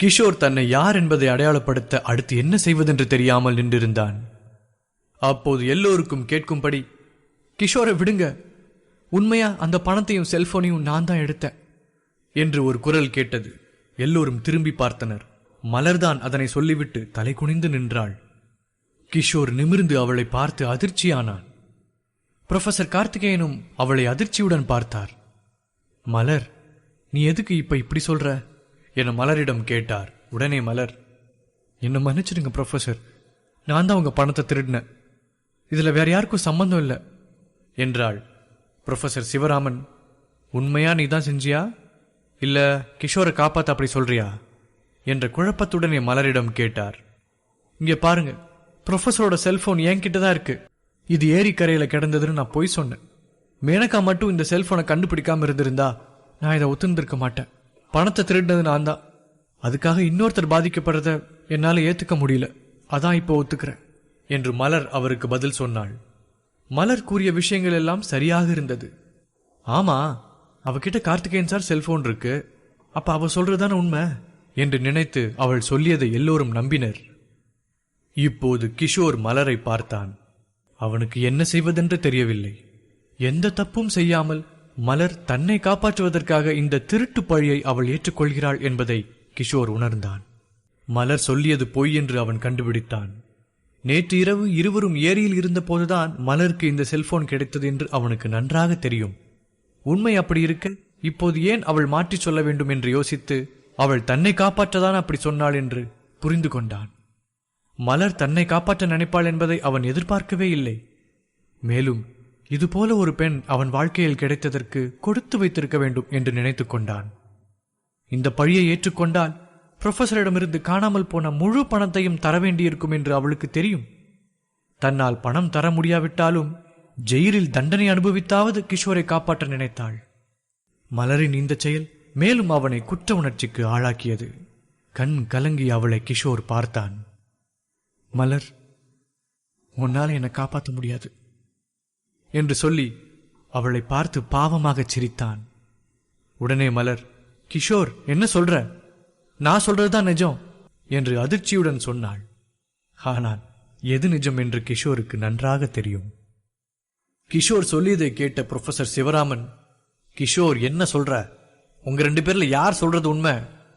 கிஷோர் தன்னை யார் என்பதை அடையாளப்படுத்த அடுத்து என்ன செய்வதென்று தெரியாமல் நின்றிருந்தான். அப்போது எல்லோருக்கும் கேட்கும்படி கிஷோரை விடுங்க. உண்மையா அந்த பணத்தையும் செல்போனையும் நான் தான் எடுத்தேன் என்று ஒரு குரல் கேட்டது. எல்லோரும் திரும்பி பார்த்தனர். மலர்தான் அதனை சொல்லிவிட்டு தலை குனிந்து நின்றாள். கிஷோர் நிமிர்ந்து அவளை பார்த்து அதிர்ச்சியானான். புரொஃபசர் கார்த்திகேயனும் அவளை அதிர்ச்சியுடன் பார்த்தார். மலர் நீ எதுக்கு இப்ப இப்படி சொல்ற? என மலரிடம் கேட்டார். உடனே மலர் என்ன மன்னிச்சிடுங்க ப்ரொஃபசர். நான் தான் உங்க பணத்தை திருடினேன். இதுல வேற யாருக்கும் சம்பந்தம் இல்லை என்றாள். ப்ரொஃபசர் சிவராமன் உண்மையா நீ தான் செஞ்சியா? இல்ல கிஷோரை காப்பாத்த அப்படி சொல்றியா? என்ற குழப்பத்துடனே மலரிடம் கேட்டார். இங்க பாருங்க ப்ரொஃபஸரோட செல்போன் என்கிட்ட தான் இருக்கு. இது ஏரிக்கரையில் கிடந்ததுன்னு நான் பொய் சொன்னேன். மேனகா மட்டும் இந்த செல்போனை கண்டுபிடிக்காம இருந்திருந்தா நான் இதை ஒத்துந்திருக்க மாட்டேன். பணத்தை திருடினது நான் தான். அதுக்காக இன்னொருத்தர் பாதிக்கப்படுறத என்னால் ஏற்றுக்க முடியல. அதான் இப்போ ஒத்துக்கிறேன் என்று மலர் அவருக்கு பதில் சொன்னாள். மலர் கூறிய விஷயங்கள் எல்லாம் சரியாக இருந்தது. ஆமா அவகிட்ட கார்த்திகேயன் சார் செல்போன் இருக்கு. அப்ப அவ சொல்றதுதானே உண்மை என்று நினைத்து அவள் சொல்லியதை எல்லோரும் நம்பினர். இப்போது கிஷோர் மலரை பார்த்தான். அவனுக்கு என்ன செய்வதென்று தெரியவில்லை. எந்த தப்பும் செய்யாமல் மலர் தன்னை காப்பாற்றுவதற்காக இந்த திருட்டு பழியை அவள் ஏற்றுக்கொள்கிறாள் என்பதை கிஷோர் உணர்ந்தான். மலர் சொல்லியது பொய் என்று அவன் கண்டுபிடித்தான். நேற்று இரவு இருவரும் ஏரியில் இருந்தபோதுதான் மலருக்கு இந்த செல்போன் கிடைத்தது என்று அவனுக்கு நன்றாக தெரியும். உண்மை அப்படி இருக்க இப்போது ஏன் அவள் மாற்றிச் சொல்ல வேண்டும் என்று யோசித்து அவள் தன்னை காப்பாற்றதான் அப்படி சொன்னாள் என்று புரிந்து கொண்டான். மலர் தன்னை காப்பாற்ற நினைப்பாள் என்பதை அவன் எதிர்பார்க்கவே இல்லை. மேலும் இதுபோல ஒரு பெண் அவன் வாழ்க்கையில் கிடைத்ததற்கு கொடுத்து வைத்திருக்க வேண்டும் என்று நினைத்துக் கொண்டான். இந்த பழியை ஏற்றுக்கொண்டால் புரொஃபசரிடமிருந்து காணாமல் போன முழு பணத்தையும் தர வேண்டியிருக்கும் என்று அவளுக்கு தெரியும். தன்னால் பணம் தர முடியாவிட்டாலும் ஜெயிலில் தண்டனை அனுபவித்தாவது கிஷோரை காப்பாற்ற நினைத்தாள். மலரின் இந்த செயல் மேலும் அவனை குற்ற உணர்ச்சிக்கு ஆளாக்கியது. கண் கலங்கி அவளை கிஷோர் பார்த்தான். மலர் உன்னால் என்னை காப்பாற்ற முடியாது என்று சொல்லி அவளை பார்த்து பாவமாகச் சிரித்தான். உடனே மலர் கிஷோர் என்ன சொல்ற? நான் சொல்றதுதான் நிஜம் என்று அதிர்ச்சியுடன் சொன்னாள். ஆனால் எது நிஜம் என்று கிஷோருக்கு நன்றாக தெரியும். கிஷோர் சொல்லியதை கேட்ட ப்ரொஃபசர் சிவராமன் கிஷோர் என்ன சொல்ற? உங்க ரெண்டு பேர்ல யார் சொல்றது உண்மை?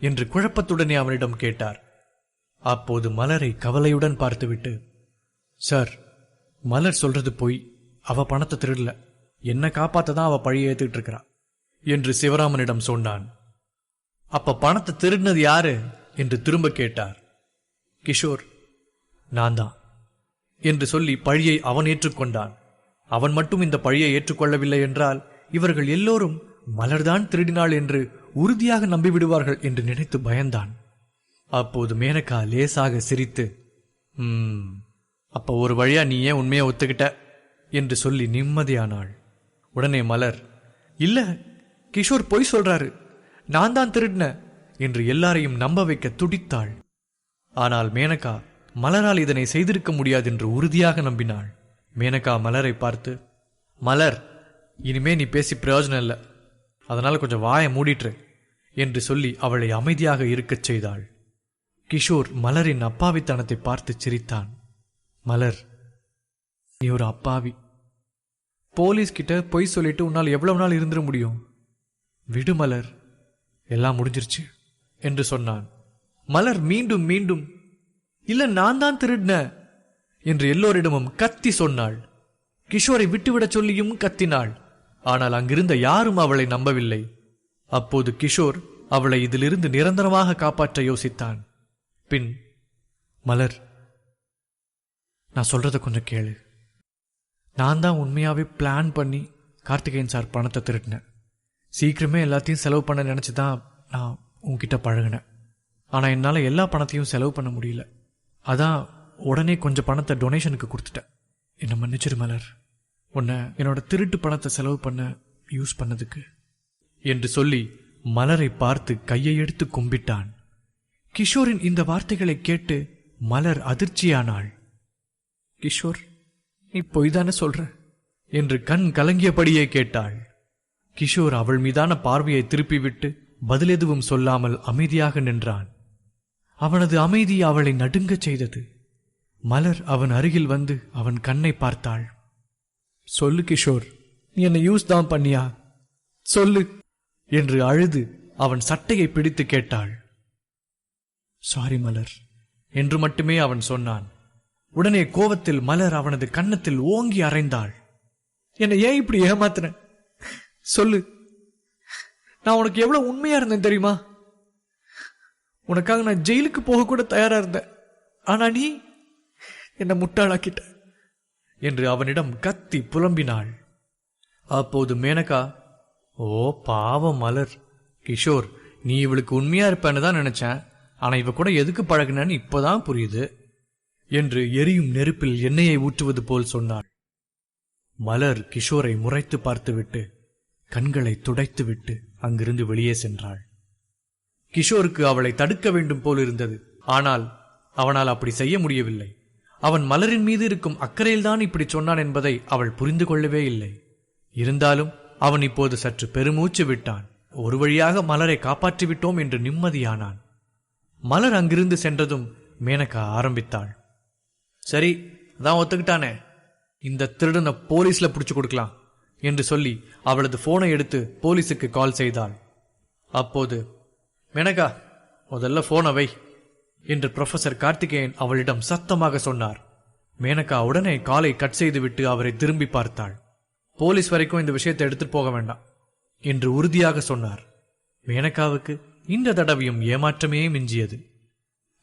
என்று குழப்பத்துடனே அவனிடம் கேட்டார். அப்போது மலரை கவலையுடன் பார்த்துவிட்டு சார் மலர் சொல்றது பொய். அவ பணத்தை திருடல. என்ன காப்பாத்த தான் அவ பழிய ஏத்துக்கிட்டு இருக்கிறான் என்று சிவராமனிடம் சொன்னான். அப்ப பணத்தை திருடினது யாரு? என்று திரும்ப கேட்டார். கிஷோர் நான் தான் என்று சொல்லி பழியை அவன் ஏற்றுக்கொண்டான். அவன் மட்டும் இந்த பழியை ஏற்றுக்கொள்ளவில்லை என்றால் இவர்கள் எல்லோரும் மலர்தான் திருடினாள் என்று உறுதியாக நம்பிவிடுவார்கள் என்று நினைத்து பயந்தான். அப்போது மேனகா லேசாக சிரித்து "ம், அப்ப ஒரு வழியா நீ ஏன் உண்மையை ஒத்துக்கிட்ட? என்று சொல்லி நிம்மதியானாள். உடனே மலர் இல்ல கிஷோர் பொய் சொல்றாரு. நான் தான் திருடின என்று எல்லாரையும் நம்ப வைக்க துடித்தாள். ஆனால் மேனகா மலரால் இதனை செய்திருக்க முடியாது என்று உறுதியாக நம்பினாள். மேனகா மலரை பார்த்து மலர் இனிமே நீ பேசி பிரயோஜனம் இல்லை. அதனால் கொஞ்சம் வாயை மூடிட்டு என்று சொல்லி அவளை அமைதியாக இருக்கச் செய்தாள். கிஷோர் மலரின் அப்பாவித்தனத்தை பார்த்து சிரித்தான். மலர் நீ ஒரு அப்பாவி. போலீஸ் கிட்ட பொய் சொல்லிட்டு உன்னால் எவ்வளவு நாள் இருந்துட முடியும்? விடு மலர் எல்லாம் முடிஞ்சிருச்சு என்று சொன்னான். மலர் மீண்டும் மீண்டும் இல்ல நான் தான் திருடின என்று எல்லோரிடமும் கத்தி சொன்னாள். கிஷோரை விட்டுவிடச் சொல்லியும் கத்தினாள். ஆனால் அங்கிருந்த யாரும் அவளை நம்பவில்லை. அப்போது கிஷோர் அவளை இதிலிருந்து நிரந்தரமாக காப்பாற்ற யோசித்தான். பின் மலர் நான் சொல்றத கொஞ்சம் கேளு. நான் தான் உண்மையாவே பிளான் பண்ணி கார்த்திகேயன் சார் பணத்தை திருட்டினேன் சீக்கிரமே எல்லாத்தையும் செலவு பண்ண நினைச்சு தான் நான் உன்கிட்ட பழகினேன். ஆனால் என்னால் எல்லா பணத்தையும் செலவு பண்ண முடியல. அதான் உடனே கொஞ்சம் பணத்தை டொனேஷனுக்கு கொடுத்துட்டேன். என்னை மன்னிச்சிரு மலர். உன்னை என்னோட திருட்டு பணத்தை செலவு பண்ண யூஸ் பண்ணதுக்கு. என்று சொல்லி மலரை பார்த்து கையை எடுத்து கும்பிட்டான். கிஷோரின் இந்த வார்த்தைகளை கேட்டு மலர் அதிர்ச்சியானாள். கிஷோர் நீ பொய்தானே சொல்ற? என்று கண் கலங்கியபடியே கேட்டாள். கிஷோர் அவள் மீதான பார்வையை திருப்பிவிட்டு பதில் எதுவும் சொல்லாமல் அமைதியாக நின்றான். அவனது அமைதி அவளை நடுங்கச் செய்தது. மலர் அவன் அருகில் வந்து அவன் கண்ணை பார்த்தாள். சொல்லு கிஷோர் நீ என்னை யூஸ் தான் பண்ணியா? சொல்லு என்று அழுது அவன் சட்டையை பிடித்து கேட்டாள். சாரி மலர் என்று மட்டுமே அவன் சொன்னான். உடனே கோவத்தில் மலர் அவனது கன்னத்தில் ஓங்கி அறைந்தாள் என்னை ஏன் இப்படி ஏமாத்துன? சொல்லு. நான் உனக்கு எவ்வளவு உண்மையா இருந்தேன் தெரியுமா? உனக்காக நான் ஜெயிலுக்கு போக கூட தயாரா இருந்தேன். ஆனா நீ என்னை முட்டாளாக்கிட்ட என்று அவனிடம் கத்தி புலம்பினாள். அப்போது மேனகா ஓ பாவம் மலர். கிஷோர் நீ இவளுக்கு உண்மையா இருப்பேன்னு தான் நினைச்சேன். ஆனால் இவ கூட எதுக்கு பழகுனன்னு இப்போதான் புரியுது என்று எரியும் நெருப்பில் எண்ணெயை ஊற்றுவது போல் சொன்னாள். மலர் கிஷோரை முறைத்து பார்த்துவிட்டு கண்களை துடைத்துவிட்டு அங்கிருந்து வெளியே சென்றாள். கிஷோருக்கு அவளை தடுக்க வேண்டும் போல் இருந்தது. ஆனால் அவனால் அப்படி செய்ய முடியவில்லை. அவன் மலரின் மீது இருக்கும் அக்கறையில்தான் இப்படி சொன்னான் என்பதை அவள் புரிந்து கொள்ளவே இல்லை. இருந்தாலும் அவன் இப்போது சற்று பெருமூச்சு விட்டான். ஒரு வழியாக மலரை காப்பாற்றிவிட்டோம் என்று நிம்மதியானான். மலர் அங்கிருந்து சென்றதும் மேனகா ஆரம்பித்தாள். சரி அதான் ஒத்துக்கிட்டானே. இந்த திருடனை போலீஸ்ல பிடிச்சு கொடுக்கலாம் என்று சொல்லி அவளது போனை எடுத்து போலீஸுக்கு கால் செய்தாள். அப்போது மேனகா முதல்ல போனை வை என்று ப்ரொஃபசர் கார்த்திகேயன் அவளிடம் சத்தமாக சொன்னார். மேனகா உடனே காலை கட் செய்துவிட்டு அவரை திரும்பி பார்த்தாள். போலீஸ் வரைக்கும் இந்த விஷயத்தை எடுத்துட்டு போக வேண்டாம் என்று உறுதியாக சொன்னார். மேனகாவுக்கு இந்த தடவையும் ஏமாற்றமே மிஞ்சியது.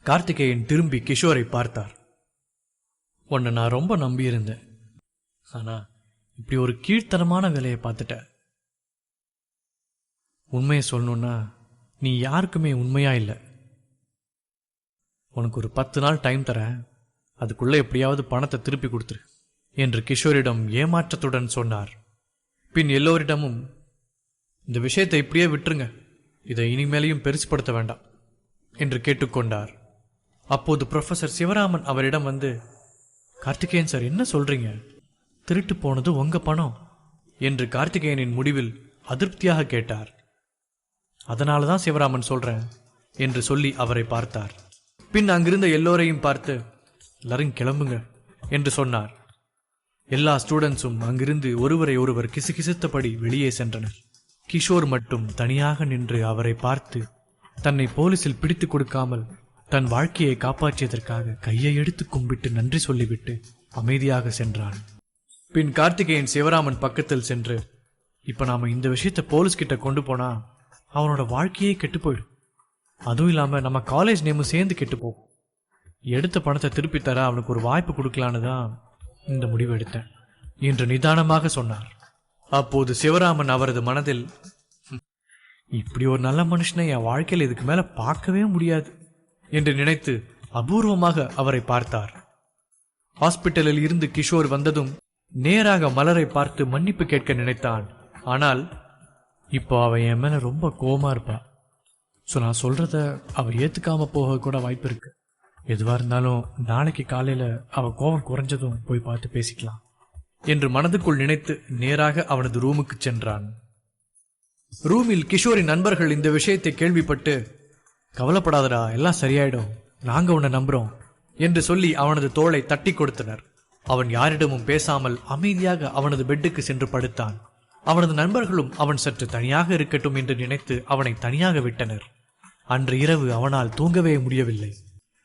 கார்த்திகேயன் திரும்பி கிஷோரை பார்த்தார். உன்னை நான் ரொம்ப நம்பியிருந்தேன். ஆனா இப்படி ஒரு கீழ்த்தரமான வேலையை பார்த்துட்ட. உண்மையை சொல்லணும்னா நீ யாருக்குமே உண்மையா இல்லை. உனக்கு ஒரு பத்து நாள் டைம் தரேன். அதுக்குள்ள எப்படியாவது பணத்தை திருப்பி கொடுத்துரு என்று கிஷோரிடம் ஏமாற்றத்துடன் சொன்னார். பின் எல்லோரிடமும் இந்த விஷயத்தை இப்படியே விட்டுருங்க. இதை இனிமேலையும் பெருசுப்படுத்த வேண்டாம் என்று கேட்டுக்கொண்டார். அப்போது ப்ரொஃபசர் சிவராமன் அவரிடம் வந்து கார்த்திகேயன் சார் என்ன சொல்றீங்க? திருட்டு போனது உங்க பணம்? என்று கார்த்திகேயனின் முடிவில் அதிருப்தியாக கேட்டார். அதனால தான் சிவராமன் சொல்றேன் என்று சொல்லி அவரை பார்த்தார். பின் அங்கிருந்த எல்லோரையும் பார்த்து எல்லாரும் கிளம்புங்க என்று சொன்னார். எல்லா ஸ்டூடெண்ட்ஸும் அங்கிருந்து ஒருவரை ஒருவர் கிசுகிசுத்தபடி வெளியே சென்றனர். கிஷோர் மட்டும் தனியாக நின்று அவரை பார்த்து தன்னை போலீசில் பிடித்துக் கொடுக்காமல் தன் வாழ்க்கையை காப்பாற்றியதற்காக கையை எடுத்து கும்பிட்டு நன்றி சொல்லிவிட்டு அமைதியாக சென்றான். பின் கார்த்திகேயன் சிவராமன் பக்கத்தில் சென்று இப்ப நாம இந்த விஷயத்தை போலீஸ் கிட்ட கொண்டு போனா அவனோட வாழ்க்கையே கெட்டு போயிடும். அதுவும் இல்லாம நம்ம காலேஜ் நேமும் சேர்ந்து கெட்டு போகும். எடுத்த பணத்தை திருப்பி தர அவனுக்கு ஒரு வாய்ப்பு கொடுக்கலான்னு தான் இந்த முடிவு எடுத்தேன் என்று நிதானமாக சொன்னார். அப்போது சிவராமன் அவரது மனதில் இப்படி ஒரு நல்ல மனுஷனை என் வாழ்க்கையில் இதுக்கு மேல பார்க்கவே முடியாது என்று நினைத்து அபூர்வமாக அவரை பார்த்தார். ஹாஸ்பிட்டலில் இருந்து கிஷோர் வந்ததும் நேராக மலரை பார்த்து மன்னிப்பு கேட்க நினைத்தான். ஆனால் இப்போ அவ என் மேல ரொம்ப கோமா இருப்பா. ஸோ நான் சொல்றத அவ ஏத்துக்காம போக கூட வாய்ப்பு இருக்கு. எதுவா இருந்தாலும் நாளைக்கு காலையில அவ கோவம் குறைஞ்சதும் போய் பார்த்து பேசிக்கலாம். என்று மனதுக்குள் நினைத்து நேராக அவனது ரூமுக்கு சென்றான். ரூமில் கிஷோரின் நண்பர்கள் இந்த விஷயத்தை கேள்விப்பட்டு கவலைப்படாதடா எல்லாம் சரியாயிடும். நாங்க உன்னை நம்புறோம் என்று சொல்லி அவனது தோளை தட்டி கொடுத்தனர். அவன் யாரிடமும் பேசாமல் அமைதியாக அவனது பெட்டுக்கு சென்று படுத்தான். அவனது நண்பர்களும் அவன் சற்று தனியாக இருக்கட்டும் என்று நினைத்து அவனை தனியாக விட்டனர். அன்று இரவு அவனால் தூங்கவே முடியவில்லை.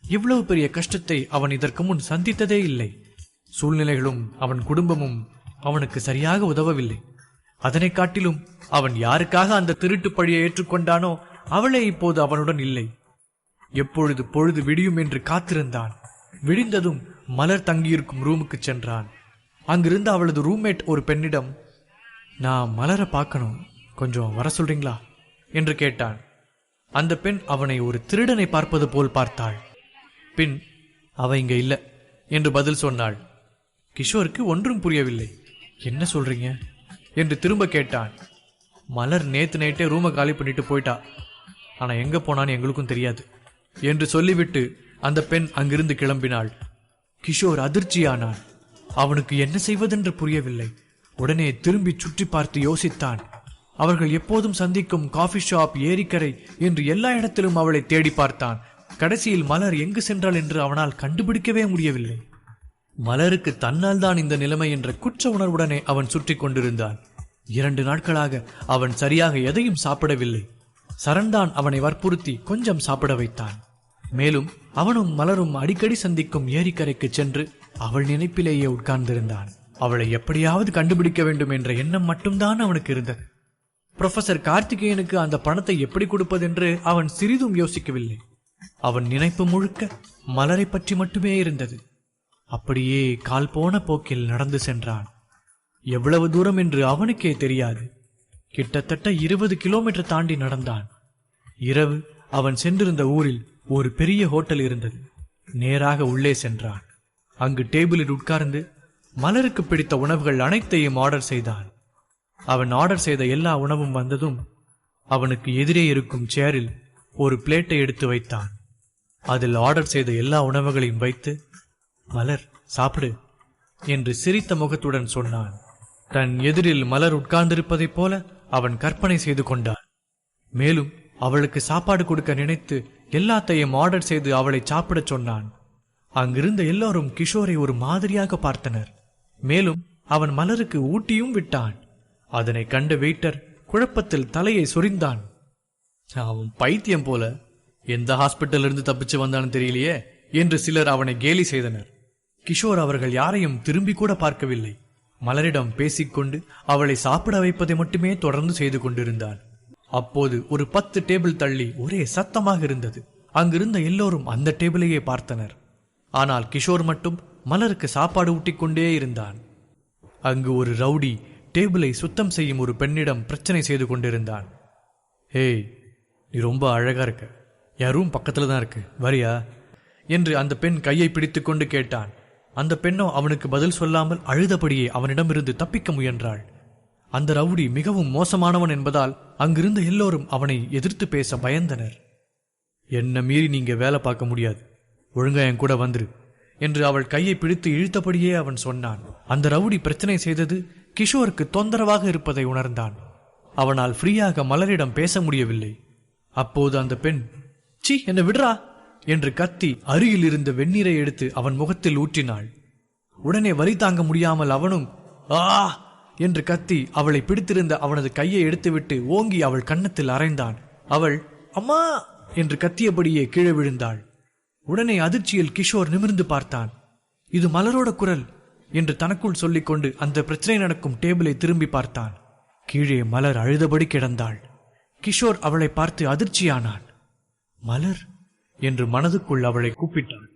இவ்வளவு பெரிய கஷ்டத்தை அவன் இதற்கு முன் சந்தித்ததே இல்லை. சூழ்நிலைகளும் அவன் குடும்பமும் அவனுக்கு சரியாக உதவவில்லை. அதனைக் காட்டிலும் அவன் யாருக்காக அந்த திருட்டு பழியை ஏற்றுக்கொண்டானோ அவளே இப்போது அவனுடன் இல்லை. எப்பொழுது பொழுது விடியும் என்று காத்திருந்தான். விடிந்ததும் மலர் தங்கியிருக்கும் ரூமுக்கு சென்றான். அங்கிருந்து அவளது ரூம்மேட் ஒரு பெண்ணிடம் நான் மலரை பார்க்கணும். கொஞ்சம் வர சொல்றீங்களா? என்று கேட்டான். அந்த பெண் அவனை ஒரு திருடனை பார்ப்பது போல் பார்த்தாள். பின் அவ இங்க இல்லை என்று பதில் சொன்னாள். கிஷோருக்கு ஒன்றும் புரியவில்லை. என்ன சொல்றீங்க? என்று திரும்ப கேட்டான். மலர் நேத்து நைட்டே ரூமை காலி பண்ணிட்டு போயிட்டா. ஆனா எங்க போனான்னு எங்களுக்கும் தெரியாது என்று சொல்லிவிட்டு அந்த பெண் அங்கிருந்து கிளம்பினாள். கிஷோர் அதிர்ச்சியானான். அவனுக்கு என்ன செய்வதென்று புரியவில்லை. உடனே திரும்பி சுற்றி பார்த்து யோசித்தான். அவர்கள் எப்போதும் சந்திக்கும் காஃபி ஷாப் ஏரிக்கரை என்று எல்லா இடத்திலும் அவளை தேடி பார்த்தான். கடைசியில் மலர் எங்கு சென்றாள் என்று அவனால் கண்டுபிடிக்கவே முடியவில்லை. மலருக்கு தன்னால் தான் இந்த நிலைமை என்ற குற்ற உணர்வுடனே அவன் சுற்றி கொண்டிருந்தான். இரண்டு நாட்களாக அவன் சரியாக எதையும் சாப்பிடவில்லை. சரண்தான் அவனை வற்புறுத்தி கொஞ்சம் சாப்பிட வைத்தான். மேலும் அவனும் மலரும் அடிக்கடி சந்திக்கும் ஏரிக்கரைக்கு சென்று அவள் நினைப்பிலேயே உட்கார்ந்திருந்தான். அவளை எப்படியாவது கண்டுபிடிக்க வேண்டும் என்ற எண்ணம் மட்டும்தான் அவனுக்கு இருந்தது. புரொஃபசர் கார்த்திகேயனுக்கு அந்த பணத்தை எப்படி கொடுப்பதென்று அவன் சிறிதும் யோசிக்கவில்லை. அவன் நினைப்பு முழுக்க மலரை பற்றி மட்டுமே இருந்தது. அப்படியே கால் போன போக்கில் நடந்து சென்றான். எவ்வளவு தூரம் என்று அவனுக்கே தெரியாது. கிட்டத்தட்ட இருபது கிலோமீட்டர் தாண்டி நடந்தான். இரவு அவன் சென்றிருந்த ஊரில் ஒரு பெரிய ஹோட்டல் இருந்தது. நேராக உள்ளே சென்றான். அங்கு டேபிளில் உட்கார்ந்து மலருக்கு பிடித்த உணவுகள் அனைத்தையும் ஆர்டர் செய்தான். அவன் ஆர்டர் செய்த எல்லா உணவும் வந்ததும் அவனுக்கு எதிரே இருக்கும் சேரில் ஒரு பிளேட்டை எடுத்து வைத்தான். அதில் ஆர்டர் செய்த எல்லா உணவுகளையும் வைத்து மலர் சாப்பிடு என்று சிரித்த முகத்துடன் சொன்னான். தன் எதிரில் மலர் உட்கார்ந்திருப்பதைப் போல அவன் கற்பனை செய்து கொண்டான். மேலும் அவளுக்கு சாப்பாடு கொடுக்க நினைத்து எல்லாத்தையும் ஆர்டர் செய்து அவளை சாப்பிடச் சொன்னான். அங்கிருந்த எல்லோரும் கிஷோரை ஒரு மாதிரியாக பார்த்தனர். மேலும் அவன் மலருக்கு ஊட்டியும் விட்டான். அதனை கண்ட வெயிட்டர் குழப்பத்தில் தலையை சொரிந்தான். அவன் பைத்தியம் போல எந்த ஹாஸ்பிட்டலிருந்து தப்பிச்சு வந்தான்னு தெரியலையே என்று சிலர் அவனை கேலி செய்தனர். கிஷோர் அவர்கள் யாரையும் திரும்பி கூட பார்க்கவில்லை. மலரிடம் பேசிக்கொண்டு அவளை சாப்பிட வைப்பதை மட்டுமே தொடர்ந்து செய்து கொண்டிருந்தான். அப்போது ஒரு பத்து டேபிள் தள்ளி ஒரே சத்தமாக இருந்தது. அங்கிருந்த எல்லோரும் அந்த டேபிளையே பார்த்தனர். ஆனால் கிஷோர் மட்டும் மலருக்கு சாப்பாடு ஊட்டிக் கொண்டே இருந்தான். அங்கு ஒரு ரவுடி டேபிளை சுத்தம் செய்யும் ஒரு பெண்ணிடம் பிரச்சனை செய்து கொண்டிருந்தான். ஏய் நீ ரொம்ப அழகா இருக்க. என் ரூம் பக்கத்துல தான் இருக்கு. வரியா? என்று அந்த பெண் கையை பிடித்துக்கொண்டு கேட்டான். அந்த பெண்ணோ அவனுக்கு பதில் சொல்லாமல் அழுதபடியே அவனிடமிருந்து தப்பிக்க முயன்றாள். அந்த ரவுடி மிகவும் மோசமானவன் என்பதால் அங்கிருந்த எல்லோரும் அவனை எதிர்த்து பேச பயந்தனர். என்ன மீறி நீங்க வேலை பார்க்க முடியாது. ஒழுங்கா என் கூட வந்துரு என்று அவள் கையை பிடித்து இழுத்தபடியே அவன் சொன்னான். அந்த ரவுடி பிரச்சனை செய்தது கிஷோருக்கு தொந்தரவாக இருப்பதை உணர்ந்தான். அவனால் ஃப்ரீயாக மலரிடம் பேச முடியவில்லை. அப்போது அந்த பெண் சி என்ன விடுறா. என்று கத்தி அருகில் இருந்த வெந்நீரை எடுத்து அவன் முகத்தில் ஊற்றினாள். உடனே வலி தாங்க முடியாமல் அவனும் ஆ என்று கத்தி அவளை பிடித்திருந்த அவனது கையை எடுத்துவிட்டு ஓங்கி அவள் கன்னத்தில் அறைந்தான். அவள் அம்மா என்று கத்தியபடியே கீழே விழுந்தாள். உடனே அதிர்ச்சியில் கிஷோர் நிமிர்ந்து பார்த்தான். இது மலரோட குரல் என்று தனக்குள் சொல்லிக்கொண்டு அந்த பிரச்சனை நடக்கும் டேபிளை திரும்பி பார்த்தான். கீழே மலர் அழுதபடி கிடந்தாள். கிஷோர் அவளை பார்த்து அதிர்ச்சியானான். மலர்? என்று மனதுக்குள் அவளை கூப்பிட்டாள்.